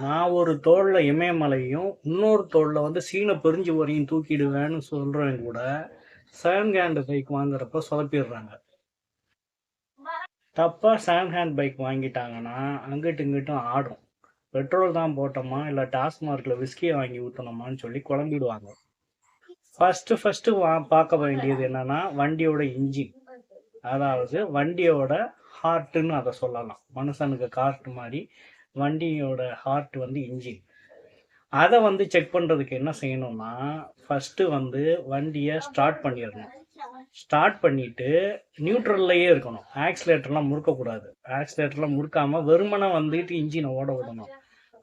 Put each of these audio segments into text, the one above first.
நான் ஒரு தோளில் இமயமலையும் இன்னொரு தோளில் வந்து சீன பெருஞ்சி வரையும் தூக்கிடுவேன்னு சொல்கிறவங்க கூட செகண்ட் ஹேண்ட் பைக் வாங்குறப்ப சொதப்பிடுறாங்க. தப்பாக செகண்ட் ஹேண்ட் பைக் வாங்கிட்டாங்கன்னா அங்கிட்டு இங்கிட்டும் ஆடும். பெட்ரோல் தான் போட்டோமா இல்லை டாஸ்மார்க்கில் விஸ்கியை வாங்கி ஊற்றணுமான்னு சொல்லி குழம்பிடுவாங்க. ஃபஸ்ட்டு ஃபஸ்ட்டு வா பார்க்க வேண்டியது என்னென்னா வண்டியோட இன்ஜின் அதாவது வண்டியோட ஹார்ட்டுன்னு அதை சொல்லலாம். மனுஷனுக்கு காட்டு மாதிரி வண்டியோட ஹார்ட் வந்து இன்ஜின் அதை வந்து செக் பண்ணுறதுக்கு என்ன செய்யணும்னா ஃபஸ்ட்டு வந்து வண்டியை ஸ்டார்ட் பண்ணிடணும். ஸ்டார்ட் பண்ணிவிட்டு நியூட்ரல்லையே இருக்கணும். ஆக்சிலேட்டர்லாம் முறுக்கக்கூடாது. ஆக்சிலேட்டர்லாம் முறுக்காமல் வெறுமனை வந்துட்டு இன்ஜினை ஓட விடணும்.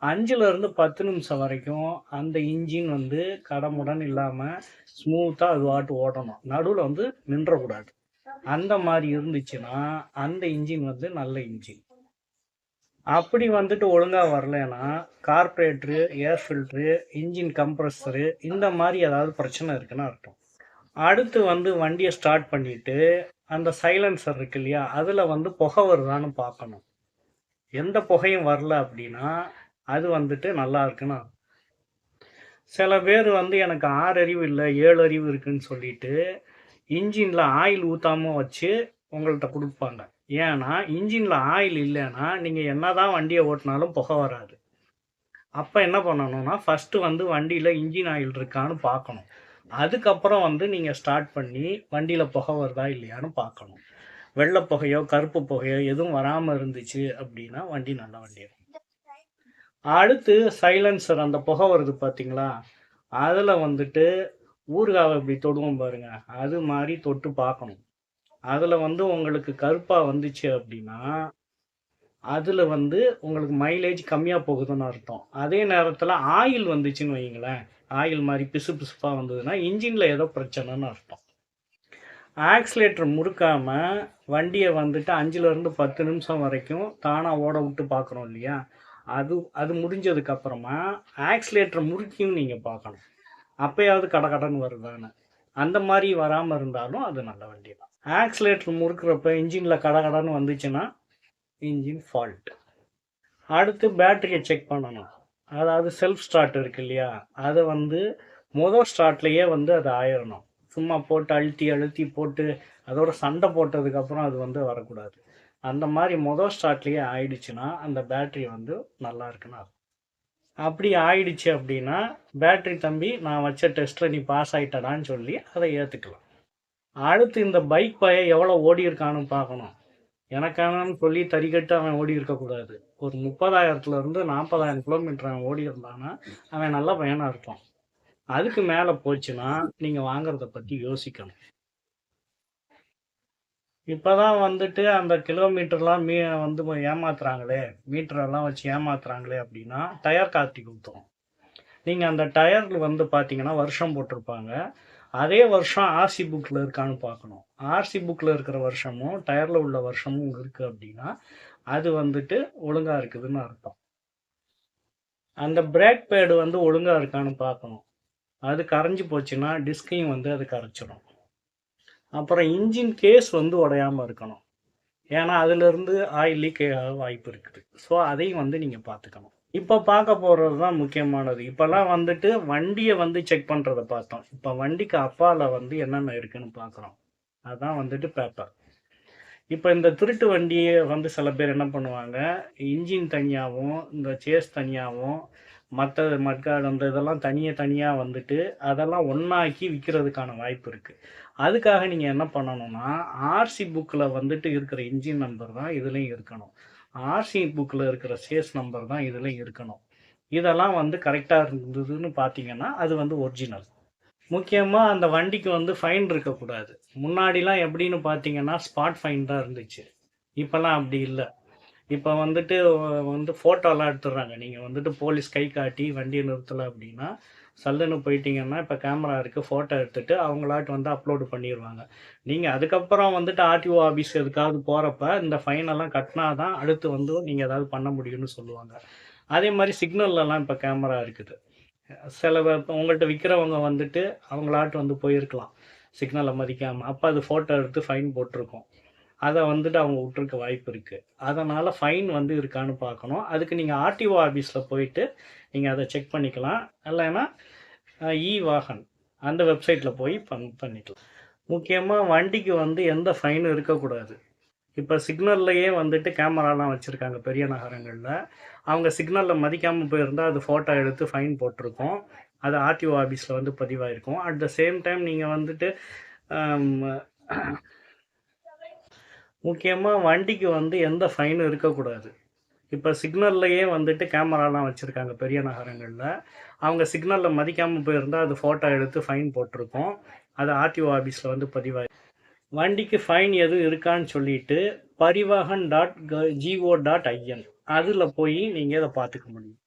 அஞ்சுலேருந்து பத்து நிமிஷம் வரைக்கும் அந்த இன்ஜின் வந்து கடமுடன் இல்லாமல் ஸ்மூத்தாக அது வாட்டு ஓடணும். நடுவில் வந்து நின்றக்கூடாது. அந்த மாதிரி இருந்துச்சுன்னா அந்த இன்ஜின் வந்து நல்ல இன்ஜின் அப்படி வந்துட்டு ஒழுங்காக வரலைன்னா carburettor air filter engine compressor இந்த மாதிரி ஏதாவது பிரச்சனை இருக்குன்னு அர்த்தம். அடுத்து வந்து வண்டியை ஸ்டார்ட் பண்ணிவிட்டு அந்த சைலன்சர் இருக்கு இல்லையா அதில் வந்து புகை வருதான்னு பார்க்கணும். எந்த புகையும் வரல அப்படின்னா அது வந்துட்டு நல்லா இருக்குன்னு சில பேர் வந்து எனக்கு ஆறு அறிவு இல்லை ஏழு அறிவு இருக்குன்னு சொல்லிட்டு இன்ஜினில் ஆயில் ஊற்றாம வச்சு உங்கள்கிட்ட கொடுப்பாங்க. ஏன்னா இன்ஜினில் ஆயில் இல்லைன்னா நீங்கள் என்ன தான் வண்டியை ஓட்டினாலும் புகை வராது. அப்போ என்ன பண்ணணும்னா ஃபஸ்ட்டு வந்து வண்டியில் இன்ஜின் ஆயில் இருக்கான்னு பார்க்கணும். அதுக்கப்புறம் வந்து நீங்கள் ஸ்டார்ட் பண்ணி வண்டியில் புகை வருதா இல்லையான்னு பார்க்கணும். வெள்ளை புகையோ கருப்பு புகையோ எதுவும் வராமல் இருந்துச்சு அப்படின்னா வண்டி நல்ல வண்டி. அடுத்து சைலன்சர் அந்த புகை வருது பார்த்தீங்களா அதில் வந்துட்டு ஊறுகாவை இப்படி தொடுவோம் பாருங்க. அது மாதிரி தொட்டு பார்க்கணும். அதில் வந்து உங்களுக்கு கருப்பாக வந்துச்சு அப்படின்னா அதில் வந்து உங்களுக்கு மைலேஜ் கம்மியாக போகுதுன்னு அர்த்தம். அதே நேரத்தில் ஆயில் வந்துச்சுன்னு வைங்களேன் ஆயில் மாதிரி பிசு பிசுப்பாக வந்ததுன்னா இன்ஜினில் ஏதோ பிரச்சனைன்னு அர்த்தம். ஆக்சிலேட்டர் முறுக்காமல் வண்டியை வந்துட்டு அஞ்சுலேருந்து பத்து நிமிஷம் வரைக்கும் தானாக ஓட விட்டு பார்க்குறோம் இல்லையா? அது அது முடிஞ்சதுக்கப்புறமா ஆக்சிலேட்டர் முறுக்கியும் நீங்கள் பார்க்கணும். அப்போயாவது கடை கடன் வருதானே அந்த மாதிரி வராமல் இருந்தாலும் அது நல்ல வண்டி தான் ஆக்சிலேட்டர் முறுக்கிறப்ப இன்ஜினில் கட கடன்னு வந்துச்சுன்னா இன்ஜின் ஃபால்ட் அடுத்து பேட்டரியை செக் பண்ணணும். அதாவது செல்ஃப் ஸ்டார்ட் இருக்கு இல்லையா? அதை வந்து மொதல் ஸ்டார்ட்லேயே வந்து அது ஆயிடணும் சும்மா போட்டு அழுத்தி அழுத்தி போட்டு அதோட சண்டை போட்டதுக்கப்புறம் அது வந்து வரக்கூடாது. அந்த மாதிரி மொதல் ஸ்டார்ட்லேயே ஆயிடுச்சுன்னா அந்த பேட்டரி வந்து நல்லா இருக்குன்னு அர்த்தம். அப்படி ஆயிடுச்சு அப்படின்னா பேட்டரி தம்பி நான் வச்ச டெஸ்ட்டில் நீ பாஸ் ஆயிட்டடான்னு சொல்லி அதை ஏற்றுக்கலாம் அடுத்து இந்த பைக் பய எவ்வளோ ஓடி இருக்கான்னு பார்க்கணும். எனக்கானு சொல்லி தறிக்கட்டு அவன் ஓடி இருக்கக்கூடாது ஒரு முப்பதாயிரத்துல இருந்து நாற்பதாயிரம் கிலோமீட்டர் அவன் ஓடி இருந்தான்னா அவன் நல்ல பயனாக இருப்பான். அதுக்கு மேலே போச்சுன்னா நீங்கள் வாங்குறத பற்றி யோசிக்கணும். இப்போதான் வந்துட்டு அந்த கிலோமீட்டர்லாம் மீ வந்து ஏமாத்துறாங்களே மீட்டரெல்லாம் வச்சு ஏமாத்துறாங்களே அப்படின்னா டயர் காட்டி கொடுத்தோம் நீங்கள் அந்த டயரில் வந்து பார்த்தீங்கன்னா வருஷம் போட்டிருப்பாங்க. அதே வருஷம் ஆர்சி புக்கில் இருக்கான்னு பார்க்கணும் ஆர்சி புக்கில் இருக்கிற வருஷமும் டயரில் உள்ள வருஷமும் இருக்குது அப்படின்னா அது வந்துட்டு ஒழுங்காக இருக்குதுன்னு அர்த்தம். அந்த பிரேக் பேடு வந்து ஒழுங்காக இருக்கான்னு பார்க்கணும் அது கரைஞ்சி போச்சுன்னா டிஸ்கையும் வந்து அது கரைச்சிடும் அப்புறம் இன்ஜின் கேஸ் வந்து உடையாமல் இருக்கணும். ஏன்னா அதுலேருந்து ஆயில் லீக் ஆக வாய்ப்பு இருக்குது. ஸோ அதையும் வந்து நீங்கள் பார்த்துக்கணும் இப்போ பார்க்க போகிறது தான் முக்கியமானது. இப்போல்லாம் வந்துட்டு வண்டியை வந்து செக் பண்ணுறத பார்த்தோம். இப்போ வண்டிக்கு அப்பால் வந்து என்னென்ன இருக்குன்னு பார்க்குறோம் அதுதான் வந்துட்டு பேப்பர் இப்போ இந்த திருட்டு வண்டியை வந்து சில பேர் என்ன பண்ணுவாங்க? இன்ஜின் தனியாகவும் இந்த சேஸ் தனியாகவும் மற்ற மட்காடு அந்த இதெல்லாம் தனியாக தனியாக வந்துட்டு அதெல்லாம் ஒன்றாக்கி விற்கிறதுக்கான வாய்ப்பு இருக்குது அதுக்காக நீங்கள் என்ன பண்ணணும்னா ஆர்சி புக்கில் வந்துட்டு இருக்கிற இன்ஜின் நம்பர் தான் இதுலேயும் இருக்கணும். ஆர்சி புக்கில் இருக்கிற சேஸ் நம்பர் தான் இதுலேயும் இருக்கணும். இதெல்லாம் வந்து கரெக்டாக இருந்ததுன்னு பார்த்தீங்கன்னா அது வந்து ஒரிஜினல் முக்கியமாக அந்த வண்டிக்கு வந்து ஃபைன் இருக்கக்கூடாது. முன்னாடிலாம் எப்படின்னு பார்த்தீங்கன்னா ஸ்பாட் ஃபைன் தான் இருந்துச்சு. இப்போல்லாம் அப்படி இல்லை. இப்போ வந்துட்டு வந்து ஃபோட்டோலாம் எடுத்துடுறாங்க. நீங்கள் வந்துட்டு போலீஸ் கை காட்டி வண்டியை நிறுத்தலை அப்படின்னா சல்லுன்னு போயிட்டீங்கன்னா இப்போ கேமரா இருக்குது ஃபோட்டோ எடுத்துகிட்டு அவங்களாட்டு வந்து அப்லோடு பண்ணிடுவாங்க நீங்கள் அதுக்கப்புறம் வந்துட்டு ஆர்டிஓ ஆஃபீஸ் எதுக்காவது போகிறப்ப இந்த ஃபைனெல்லாம் கட்டினா தான் அடுத்து வந்து நீங்கள் ஏதாவது பண்ண முடியும்னு சொல்லுவாங்க. அதே மாதிரி சிக்னல்லலாம் இப்போ கேமரா இருக்குது. சில பேர் உங்கள்கிட்ட விற்கிறவங்க வந்துட்டு அவங்களாட்டு வந்து போயிருக்கலாம். சிக்னலை மதிக்காமல் அப்போ அது ஃபோட்டோ எடுத்து ஃபைன் போட்டிருக்கோம். அதை வந்துட்டு அவங்க விட்டுருக்க வாய்ப்பு இருக்குது அதனால் ஃபைன் வந்து இருக்கான்னு பார்க்கணும். அதுக்கு நீங்கள் ஆர்டிஓ ஆஃபீஸில் போயிட்டு நீங்கள் அதை செக் பண்ணிக்கலாம். இல்லைன்னா இ வாகன் அந்த வெப்சைட்டில் போய் பண் பண்ணிக்கலாம். முக்கியமாக வண்டிக்கு வந்து எந்த ஃபைனும் இருக்கக்கூடாது. இப்போ சிக்னல்லையே வந்துட்டு கேமராலாம் வச்சுருக்காங்க பெரிய நகரங்களில். அவங்க சிக்னலில் மதிக்காமல் போயிருந்தால் அது ஃபோட்டோ எடுத்து ஃபைன் போட்டிருக்கோம். அது ஆர்டிஓ ஆஃபீஸில் வந்து பதிவாயிருக்கும். அட் த சேம் டைம் நீங்கள் வந்துட்டு முக்கியமாக வண்டிக்கு வந்து எந்த ஃபைனும் இருக்கக்கூடாது. இப்போ சிக்னல்லையே வந்துட்டு கேமராலாம் வச்சுருக்காங்க பெரிய நகரங்களில். அவங்க சிக்னலில் மதிக்காமல் போயிருந்தால் அது ஃபோட்டோ எடுத்து ஃபைன் போட்டிருக்கோம். அது ஆர்டிஓ ஆஃபீஸில் வந்து பதிவாயி வண்டிக்கு ஃபைன் எதுவும் இருக்கான்னு சொல்லிட்டு Parivahan dot G O dot I N அதில் போய் நீங்கள் இதை பார்த்துக்க முடியும்.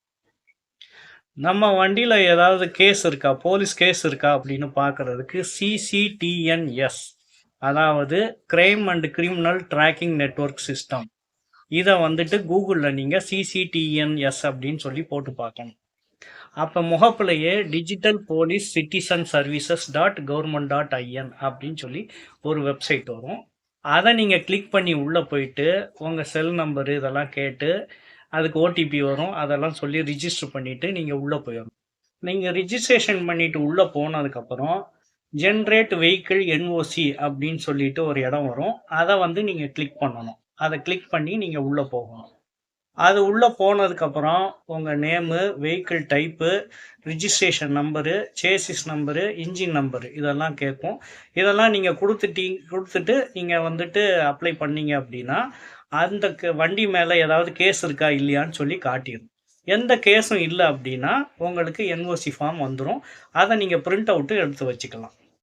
நம்ம வண்டியில் ஏதாவது கேஸ் இருக்கா? போலீஸ் கேஸ் இருக்கா? அப்படின்னு பார்க்குறதுக்கு சிசிடிஎன்எஸ் அதாவது crime and criminal tracking network system இதை வந்துட்டு கூகுளில் நீங்கள் சிசிடிஎன்எஸ் அப்படின்னு சொல்லி போட்டு பார்க்கணும். அப்போ முகப்புலையே digital police citizen services dot government dot I N அப்படின்னு சொல்லி ஒரு வெப்சைட் வரும். அதை நீங்கள் கிளிக் பண்ணி உள்ளே போயிட்டு உங்கள் செல் நம்பரு இதெல்லாம் கேட்டு அதுக்கு ஓடிபி வரும். அதெல்லாம் சொல்லி ரிஜிஸ்டர் பண்ணிவிட்டு நீங்கள் உள்ளே போயிடணும். நீங்கள் ரிஜிஸ்ட்ரேஷன் பண்ணிவிட்டு உள்ளே போனதுக்கப்புறம் ஜென்ரேட் வெஹிக்கிள் என்ஓசி அப்படின்னு சொல்லிட்டு ஒரு இடம் வரும். அதை வந்து நீங்கள் கிளிக் பண்ணணும். அதை கிளிக் பண்ணி நீங்கள் உள்ளே போகணும். அது உள்ளே போனதுக்கப்புறம் உங்கள் name vehicle type registration number chassis number engine number இதெல்லாம் கேட்கும். இதெல்லாம் நீங்கள் கொடுத்துட்டீங்க கொடுத்துட்டு நீங்கள் வந்துட்டு அப்ளை பண்ணீங்க அப்படின்னா அந்த க- வண்டி மேலே ஏதாவது கேஸ் இருக்கா இல்லையான்னு சொல்லி காட்டிடும் எந்த கேஸும் இல்லை அப்படின்னா உங்களுக்கு என்ஓசி ஃபார்ம் வந்துடும் அதை நீங்கள் பிரிண்ட் அவுட்டு எடுத்து வச்சுக்கலாம்.